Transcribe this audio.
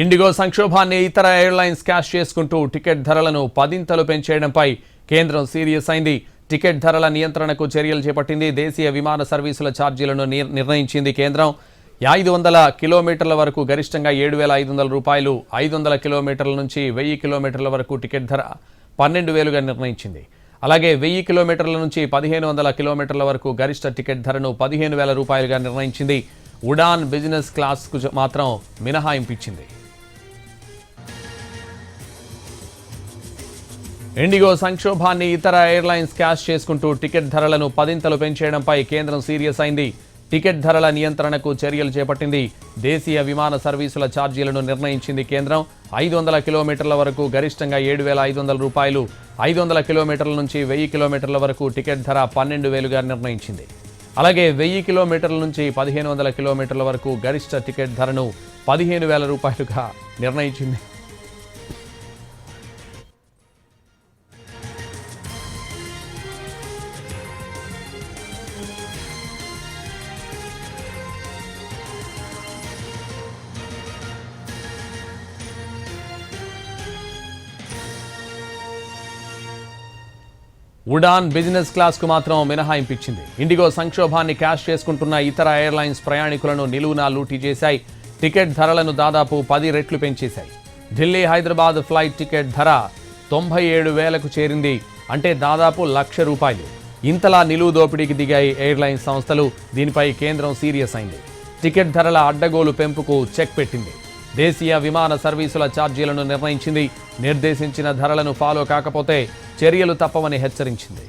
IndiGo సంక్షోభాన్ని ఇతర airlines cash చేసుకుంటూ టికెట్ ధరలను పదింతలు పెంచేయడంపై కేంద్రం సీరియస్ అయింది. టికెట్ ధరల నియంత్రణకు చర్యలు చేపట్టింది. దేశీయ విమాన సర్వీసుల ఛార్జీలను నిర్ణయించింది కేంద్రం. ఐదు వందల కిలోమీటర్ల వరకు గరిష్టంగా ఏడు వేల ఐదు వందల రూపాయలు ఐదు వందల కిలోమీటర్ల నుంచి వెయ్యి కిలోమీటర్ల వరకు టికెట్ ధర పన్నెండు వేలుగా నిర్ణయించింది. అలాగే వెయ్యి కిలోమీటర్ల నుంచి పదిహేను వందల కిలోమీటర్ల వరకు గరిష్ట టికెట్ ధరను పదిహేను వేల రూపాయలుగా నిర్ణయించింది. ఉడాన్ బిజినెస్ క్లాస్కు మాత్రం మినహాయింపు ఇండిగో సంక్షోభాన్ని ఇతర ఎయిర్లైన్స్ క్యాష్ చేసుకుంటూ టికెట్ ధరలను పదింతలు పెంచేయడంపై కేంద్రం సీరియస్ అయింది. టికెట్ ధరల నియంత్రణకు చర్యలు చేపట్టింది. దేశీయ విమాన సర్వీసుల ఛార్జీలను నిర్ణయించింది కేంద్రం. ఐదు వందల కిలోమీటర్ల వరకు గరిష్టంగా ఏడు వేల ఐదు వందల రూపాయలు. ఐదు వందల కిలోమీటర్ల నుంచి వెయ్యి కిలోమీటర్ల వరకు టికెట్ ధర పన్నెండు వేలుగా నిర్ణయించింది. అలాగే వెయ్యి కిలోమీటర్ల నుంచి పదిహేను వందల కిలోమీటర్ల వరకు గరిష్ట టికెట్ ధరను పదిహేను వేల రూపాయలుగా నిర్ణయించింది. ఉడాన్ బిజినెస్ క్లాస్కు మాత్రం మినహాయింపించింది ఇండిగో సంక్షోభాన్ని క్యాష్ చేసుకుంటున్న ఇతర ఎయిర్లైన్స్ ప్రయాణికులను నిలువునా లూటీ చేశాయి. టికెట్ ధరలను దాదాపు పది రెట్లు పెంచేశాయి. ఢిల్లీ హైదరాబాద్ ఫ్లైట్ టికెట్ ధర తొంభై ఏడు వేలకు చేరింది. అంటే దాదాపు లక్ష రూపాయలు. ఇంతలా నిలువు దోపిడీకి దిగాయి ఎయిర్లైన్స్ సంస్థలు. దీనిపై కేంద్రం సీరియస్ అయింది. టికెట్ ధరల అడ్డగోలు పెంపుకు చెక్ పెట్టింది. దేశీయ విమాన సర్వీసుల ఛార్జీలను నిర్ణయించింది. నిర్దేశించిన ధరలను ఫాలో కాకపోతే చర్యలు తప్పవని హెచ్చరించింది.